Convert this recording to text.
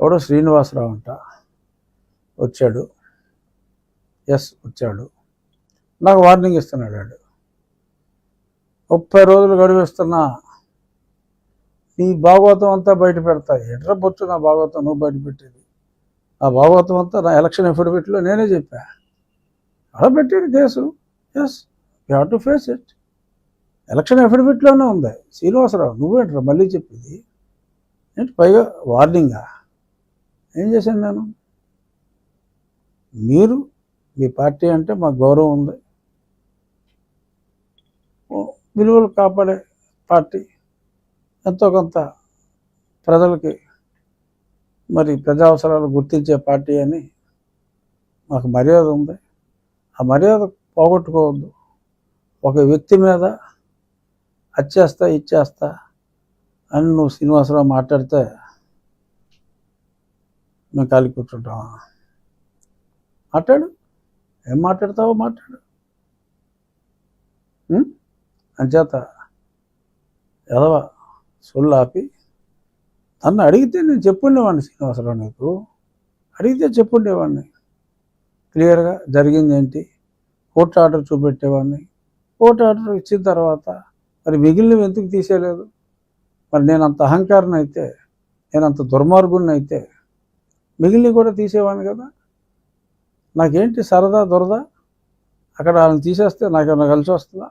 ఎవడో శ్రీనివాసరావు అంట. వచ్చాడు. ఎస్ వచ్చాడు. నాకు వార్నింగ్ ఇస్తున్నాడు వాడు. ముప్పై రోజులు గడిపిస్తున్నా నీ భాగవతం అంతా బయట పెడతా. ఎట్రా బొచ్చు నా భాగవతం? నువ్వు బయట పెట్టేది. ఆ భాగవతం అంతా నా ఎలక్షన్ ఎఫిడవిట్లో నేనే చెప్పా. అలా పెట్టాడు case. Yes you have to face it election ఎఫిడవిట్లోనే ఉంది. శ్రీనివాసరావు నువ్వేంట్రా మళ్ళీ చెప్పింది? ఏంటి పైగా వార్నింగా ఏం చేశాను నేను? మీరు మీ పార్టీ అంటే మాకు గౌరవం ఉంది. విలువలు కాపాడే పార్టీ. ఎంతో కొంత ప్రజలకి మరి ప్రజా అవసరాలు గుర్తించే పార్టీ అని మాకు మర్యాద ఉంది. ఆ మర్యాద పోగొట్టుకోవద్దు. ఒక వ్యక్తి మీద అచ్చేస్తా ఇచ్చేస్తా అని నువ్వు శ్రీనివాసరావు మాట్లాడితే మేము కాలి కూర్చుంటామా మాట్లాడు. ఏం మాట్లాడతావో మాట్లాడు. అంచేత ఎదవ సొల్లు ఆపి నన్ను అడిగితే నేను చెప్పుండేవాడిని శ్రీనివాసరావు నీకు. అడిగితే చెప్పుండేవాడిని. క్లియర్గా జరిగింది ఏంటి? కోర్టు ఆర్డర్ చూపెట్టేవాడిని. కోర్టు ఆర్డర్ ఇచ్చిన తర్వాత మరి మిగిలినవి ఎందుకు తీసేయలేదు? మరి నేను అంత అహంకారం అయితే నేను అంత దుర్మార్గుని అయితే మిగిలినవి కూడా తీసేవాడిని కదా. నాకేంటి సరదా దొరద? అక్కడ వాళ్ళని తీసేస్తే నాకేమైనా కలిసి వస్తుందా?